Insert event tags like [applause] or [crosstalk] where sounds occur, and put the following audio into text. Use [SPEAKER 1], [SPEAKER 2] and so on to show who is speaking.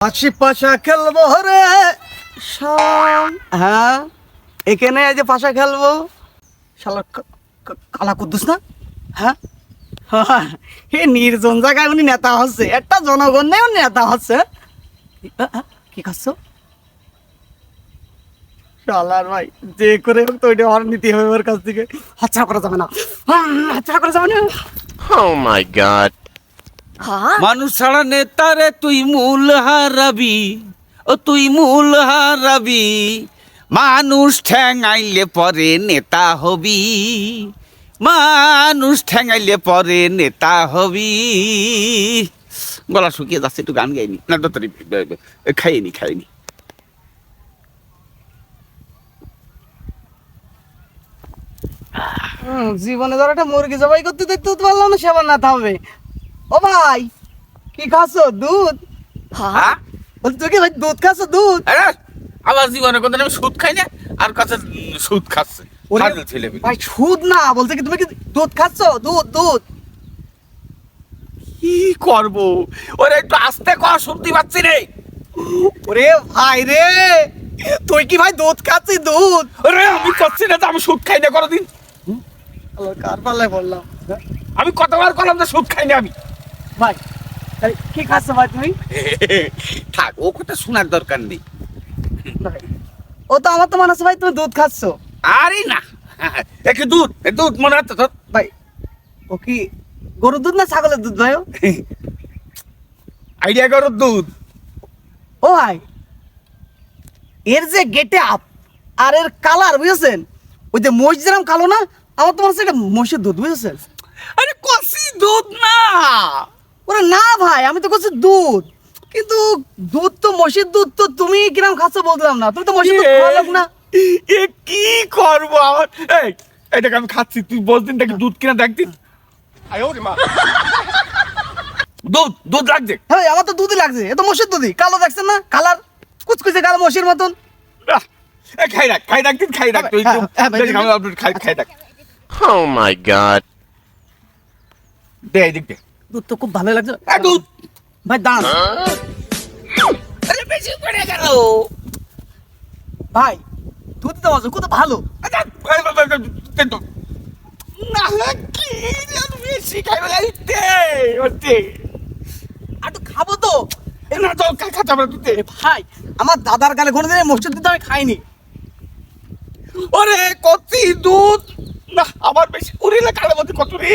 [SPEAKER 1] পাশি পাশা খেলব রে হ্যাঁ? এখানে যে পাশা খেলব। শালা কালা কুদ্দুস না? হ্যাঁ? হ্যাঁ, এ নির্জন জায়গায় উনি নেতা হচ্ছে। একটা জনগণ নেই নেতা হচ্ছে। কি খাচ্ছ শালার ভাই যে করে হোক তো ওইটা আর নিতে হবে ওর কাছ থেকে। হাতছাড়া করা যাবে না। হাতছাড়া করা যাবে না।
[SPEAKER 2] Oh my god.
[SPEAKER 3] মানুষ ছাড়া নেতারে তুই মূল হারাবি ও তুই মূল হারাবি। মানুষ ঠ্যাঙাইলে পরে নেতা হবি মানুষ ঠ্যাঙাইলে পরে নেতা হবি। গলা শুকিয়ে যাচ্ছে একটু গান গাইনি। না দত্তরি খাইনি খাইনি।
[SPEAKER 1] জীবনে ধর একটা মুরগি জবাই করতে দেখতে তো পারলাম না সেবার না হবে ও ভাই কি খাচ্ছ? দুধ?
[SPEAKER 3] হ্যাঁ।
[SPEAKER 1] বলছি তুই কি ভাই দুধ খাচ্ছ? দুধ?
[SPEAKER 3] আরে, আমার জীবনে কোনদিন আমি সুদ খাই না আর কাছে সুদ খাচ্ছে।
[SPEAKER 1] ভাই সুদ না বলছে কি তুমি কি দুধ খাচ্ছ? দুধ দুধ?
[SPEAKER 3] কি করব? ওরে একটু আস্তে কর শুনতে পাচ্ছি রে।
[SPEAKER 1] ওরে ভাই রে তুই কি ভাই দুধ খাচ্ছিস দুধ?
[SPEAKER 3] ওরে আমি করছি না তো আমি সুদ খাই না কোনোদিন।
[SPEAKER 1] কার পাল্লায় বললাম। হ্যাঁ?
[SPEAKER 3] আমি কতবার করলাম যে সুদ খাই না আমি?
[SPEAKER 1] ভাই এই, কি খাচ্ছ ভাই তুমি? [laughs]
[SPEAKER 3] থাক ও কথা শোনার দরকার নেই।
[SPEAKER 1] ও তো আমার তো মনে হচ্ছে ভাই তুমি দুধ খাচ্ছ।
[SPEAKER 3] আরে না একটু দুধ? দুধ মনে হচ্ছে তোর?
[SPEAKER 1] ভাই ও কি গরুর দুধ না ছাগলের দুধ ভাই?
[SPEAKER 3] আইডিয়া করো দুধ।
[SPEAKER 1] ও ভাই এর যে গেটে আপ আর এর কালার বুঝেছেন? ওই যে মহিষ যেরকম কালো না আমার তো মনে হচ্ছে এটা দুধ বুঝেছেন?
[SPEAKER 3] আরে কষি দুধ না!
[SPEAKER 1] ওরে না ভাই আমি তো করছি দুধ। কিন্তু দুধ তো মহিষের দুধ তো তুমি কিরম খাচ্ছ বললাম না। তুমি তো মহিষের দুধ খাওয়া লোক না।
[SPEAKER 3] এ কি করব আমার? এই এটাকে আমি খাচ্ছি। তুই বস দিন দেখি দুধ কিনা দেখ দিন। দুধ দুধ লাগছে।
[SPEAKER 1] হ্যাঁ আমার তো দুধই লাগছে। এ তো মহিষের দুধই। কালো দেখছেন না? কালার। কুচকুচে কালো মহিষের মতন।
[SPEAKER 3] খাই রাখ খাই রাখ দিন খাই রাখ। তুই
[SPEAKER 1] হ্যাঁ, হ্যাঁ,
[SPEAKER 3] আপনার খাই খাই রাখ।
[SPEAKER 2] Oh my god.
[SPEAKER 3] দে এদিক দে
[SPEAKER 1] দুধ তো খুব ভালো লাগছে।
[SPEAKER 3] এ, দুধ
[SPEAKER 1] ভাই দাঁড়ান।
[SPEAKER 3] আরে বেশি পড়ে গেল
[SPEAKER 1] ভাই দুধ তো মজা কত ভালো।
[SPEAKER 3] না
[SPEAKER 1] খাব তো।
[SPEAKER 3] না
[SPEAKER 1] ভাই আমার দাদার কালে কোনোদিন এই মহিষের দুধ আমি খাইনি।
[SPEAKER 3] ওরে কতি দুধ। না আমার বেশি উড়িলে কালো মতো কত রে